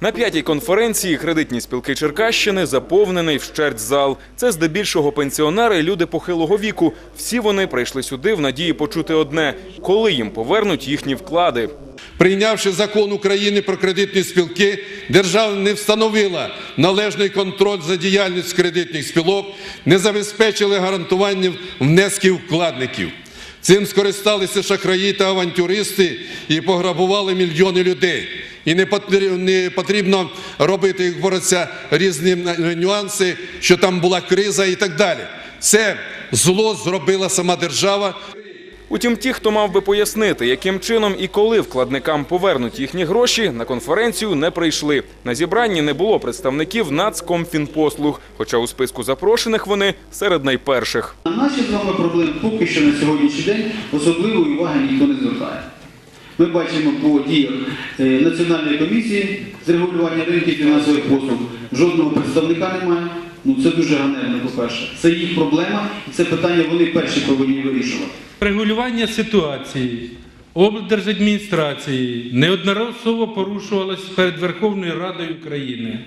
На п'ятій конференції кредитні спілки Черкащини заповнений вщерть зал. Це здебільшого пенсіонери, люди похилого віку. Всі вони прийшли сюди в надії почути одне: коли їм повернуть їхні вклади. Прийнявши закон України про кредитні спілки, держава не встановила належний контроль за діяльністю кредитних спілок, не забезпечили гарантуванням внесків вкладників. Цим скористалися шахраї та авантюристи і пограбували мільйони людей. І не потрібно робити, їх говориться, різні нюанси, що там була криза і так далі. Це зло зробила сама держава. Утім, ті, хто мав би пояснити, яким чином і коли вкладникам повернуть їхні гроші, на конференцію не прийшли. На зібранні не було представників Нацкомфінпослуг, хоча у списку запрошених вони серед найперших. На наші з вами проблеми поки що на сьогоднішній день особливої уваги ніхто не звертає. Ми бачимо по діях е, Національної комісії з регулювання ринків фінансових послуг жодного представника немає. Ну це дуже ганебно, по-перше. Це їх проблема, і це питання вони перші повинні вирішувати. Регулювання ситуації облдержадміністрації неодноразово порушувалось перед Верховною Радою України,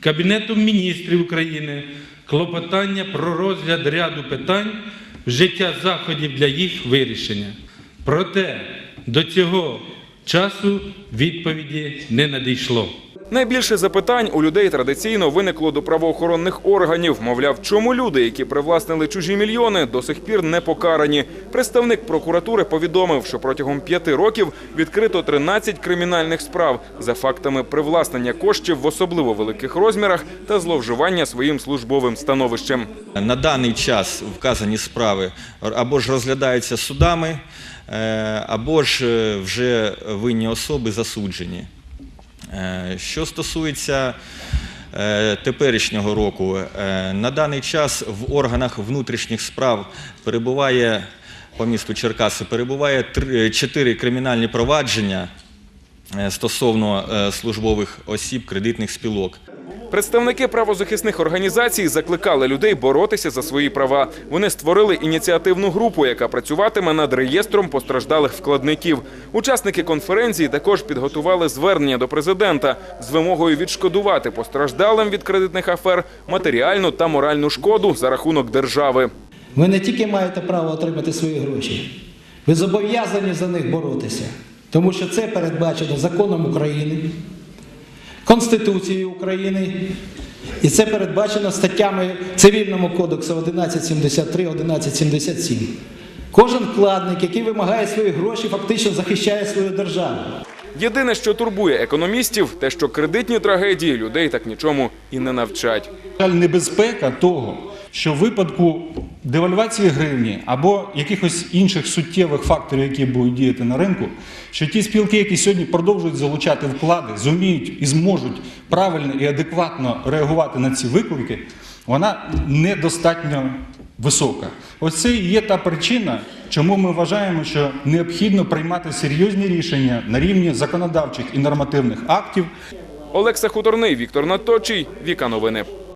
Кабінетом міністрів України, клопотання про розгляд ряду питань, вжиття заходів для їх вирішення. Проте до цього часу відповіді не надійшло. Найбільше запитань у людей традиційно виникло до правоохоронних органів. Мовляв, чому люди, які привласнили чужі мільйони, до сих пір не покарані. Представник прокуратури повідомив, що протягом п'яти років відкрито 13 кримінальних справ за фактами привласнення коштів в особливо великих розмірах та зловживання своїм службовим становищем. На даний час вказані справи або ж розглядаються судами, е, або ж е, вже винні особи засуджені. Е, Що стосується е, теперішнього року, е, на даний час в органах внутрішніх справ перебуває по місту Черкаси перебуває чотири кримінальні провадження стосовно службових осіб кредитних спілок. Представники правозахисних організацій закликали людей боротися за свої права. Вони створили ініціативну групу, яка працюватиме над реєстром постраждалих вкладників. Учасники конференції також підготували звернення до президента з вимогою відшкодувати постраждалим від кредитних афер матеріальну та моральну шкоду за рахунок держави. Ви не тільки маєте право отримати свої гроші, ви зобов'язані за них боротися, тому що це передбачено законом України, Конституцією України, і це передбачено статтями Цивільного кодексу 1173, 1177. Кожен вкладник, який вимагає свої гроші, фактично захищає свою державу. Єдине, що турбує економістів, те, що кредитні трагедії людей так нічому і не навчать. небезпека того, що в випадку девальвації гривні або якихось інших суттєвих факторів, які будуть діяти на ринку, що ті спілки, які сьогодні продовжують залучати вклади, зуміють і зможуть правильно і адекватно реагувати на ці виклики, вона недостатньо висока. Ось це і є та причина, чому ми вважаємо, що необхідно приймати серйозні рішення на рівні законодавчих і нормативних актів. Олекса Хуторний, Віктор Наточий, Віка Новини.